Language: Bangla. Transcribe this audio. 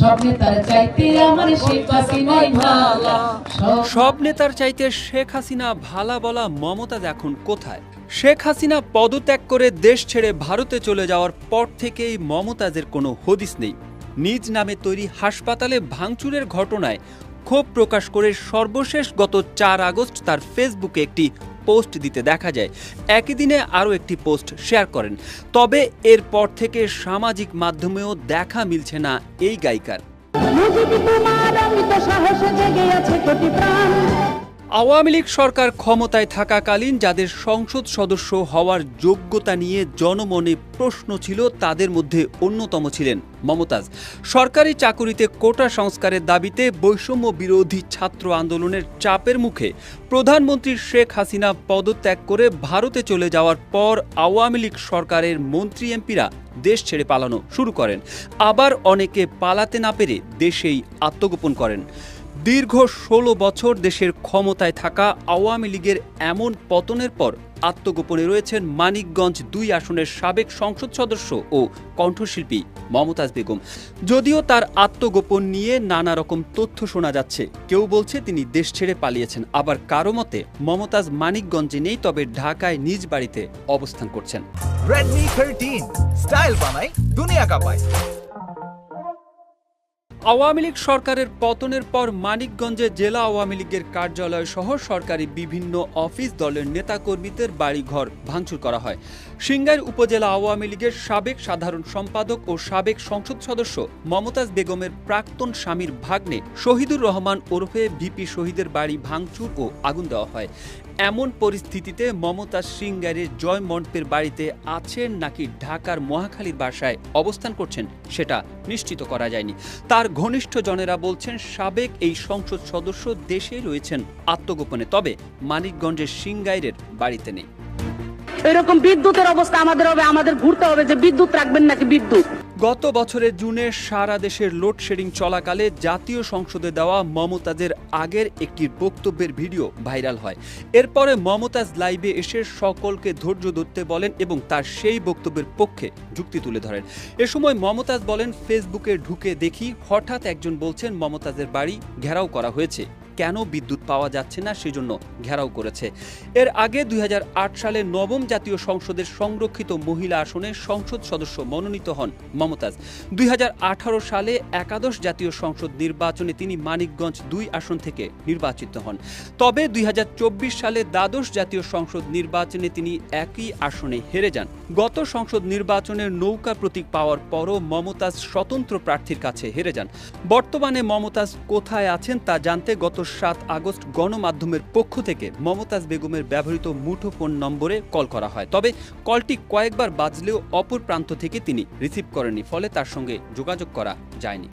সব নেতার চাইতে শেখ সব নেতার চাইতে শেখ হাসিনা ভালা বলা মমতাজ এখন কোথায়? শেখ হাসিনা পদত্যাগ করে দেশ ছেড়ে ভারতে চলে যাওয়ার পর থেকেই মমতাজের কোনো হদিস নেই। নিজ নামে তৈরি হাসপাতালে ভাঙচুরের ঘটনায় ক্ষোভ প্রকাশ করে সর্বশেষ গত চার আগস্ট তার ফেসবুকে একটি পোস্ট দিতে দেখা যায়। একই দিনে আরও একটি পোস্ট শেয়ার করেন। তবে এরপর থেকে সামাজিক মাধ্যমেও দেখা মিলছে না এই গায়িকার। আওয়ামী লীগ সরকার ক্ষমতায় থাকাকালীন যাদের সংসদ সদস্য হওয়ার যোগ্যতা নিয়ে জনমনে প্রশ্ন ছিল, তাদের মধ্যে অন্যতম ছিলেন মমতাজ। সরকারি চাকুরিতে কোটা সংস্কারের দাবিতে বৈষম্য বিরোধী ছাত্র আন্দোলনের চাপের মুখে প্রধানমন্ত্রী শেখ হাসিনা পদত্যাগ করে ভারতে চলে যাওয়ার পর আওয়ামী লীগ সরকারের মন্ত্রী এমপিরা দেশ ছেড়ে পালানো শুরু করেন। আবার অনেকে পালাতে না পেরে দেশেই আত্মগোপন করেন। দীর্ঘ ষোলো বছর দেশের ক্ষমতায় থাকা আওয়ামী লীগের এমন পতনের পর আত্মগোপনে রয়েছেন মানিকগঞ্জ দুই আসনের সাবেক সংসদ সদস্য ও কণ্ঠশিল্পী মমতাজ বেগম। যদিও তার আত্মগোপন নিয়ে নানা রকম তথ্য শোনা যাচ্ছে। কেউ বলছে তিনি দেশ ছেড়ে পালিয়েছেন। আবার কারও মতে, মমতাজ মানিকগঞ্জে নেই, তবে ঢাকায় নিজ বাড়িতে অবস্থান করছেন। Redmi 13 স্টাইল বানাই দুনিয়া কাঁপায়। আওয়ামী লীগ সরকারের পতনের পর মানিকগঞ্জে জেলা আওয়ামী লীগের কার্যালয় সহ সরকারি বিভিন্ন অফিস দলের নেতাকর্মীদের বাড়িঘর ভাঙচুর করা হয়। সিংগাইর উপজেলা আওয়ামী লীগের সাবেক সাধারণ সম্পাদক ও সাবেক সংসদ সদস্য মমতাজ বেগমের প্রাক্তন স্বামীর ভাগ্নে শহীদুর রহমান ওরফে ভিপি শহীদের বাড়ি ভাঙচুর ও আগুন দেওয়া হয়। এমন পরিস্থিতিতে মমতাজ সিংগারের জয় মন্টের বাড়িতে আছেন নাকি ঢাকার মহাখালীর বাসায় অবস্থান করছেন সেটা নিশ্চিত করা যায়নি। তার ঘনিষ্ঠ জনেরা বলছেন, সাবেক এই সংসদ সদস্য দেশেই রয়েছেন আত্মগোপনে, তবে মানিকগঞ্জের সিংগাইরের বাড়িতে নেই। এরকম বিদ্যুতের অবস্থা আমাদের হবে, আমাদের ঘুরতে হবে যে বিদ্যুৎ রাখবেন নাকি বিদ্যুৎ? গত বছরের জুনে সারা দেশের লোডশেডিং চলাকালে জাতীয় সংসদে দেওয়া মমতাজের আগের একটি বক্তব্যের ভিডিও ভাইরাল হয়। এরপরে মমতাজ লাইভে এসে সকলকে ধৈর্য ধরতে বলেন এবং তার সেই বক্তব্যের পক্ষে যুক্তি তুলে ধরেন। এ সময় মমতাজ বলেন, ফেসবুকে ঢুকে দেখি হঠাৎ একজন বলছেন, মমতাজের বাড়ি ঘেরাও করা হয়েছে। কেন বিদ্যুৎ পাওয়া যাচ্ছে না সেজন্য ঘেরাও করেছে। এর আগে দুই হাজার আট সালে নবম জাতীয় সংসদের সংরক্ষিত মহিলা আসনে সংসদ সদস্য মনোনীত হন মমতাজ। দুই হাজার আঠারো সালে একাদশ জাতীয় সংসদ নির্বাচনে তিনি মানিকগঞ্জ দুই আসন থেকে নির্বাচিত হন। তবে দুই হাজার চব্বিশ সালে দ্বাদশ জাতীয় সংসদ নির্বাচনে তিনি একই আসনে হেরে যান। গত সংসদ নির্বাচনের নৌকা প্রতীক পাওয়ার পরও মমতাজ স্বতন্ত্র প্রার্থীর কাছে হেরে যান। বর্তমানে মমতাজ কোথায় আছেন তা জানতে গত সাত আগস্ট গণমাধ্যমের পক্ষ থেকে মমতাজ বেগমের ব্যবহৃত মুঠোফোন নম্বরে কল করা হয়। তবে কলটি কয়েকবার বাজলেও অপর প্রান্ত থেকে তিনি রিসিভ করেননি, ফলে তার সঙ্গে যোগাযোগ করা যায়নি।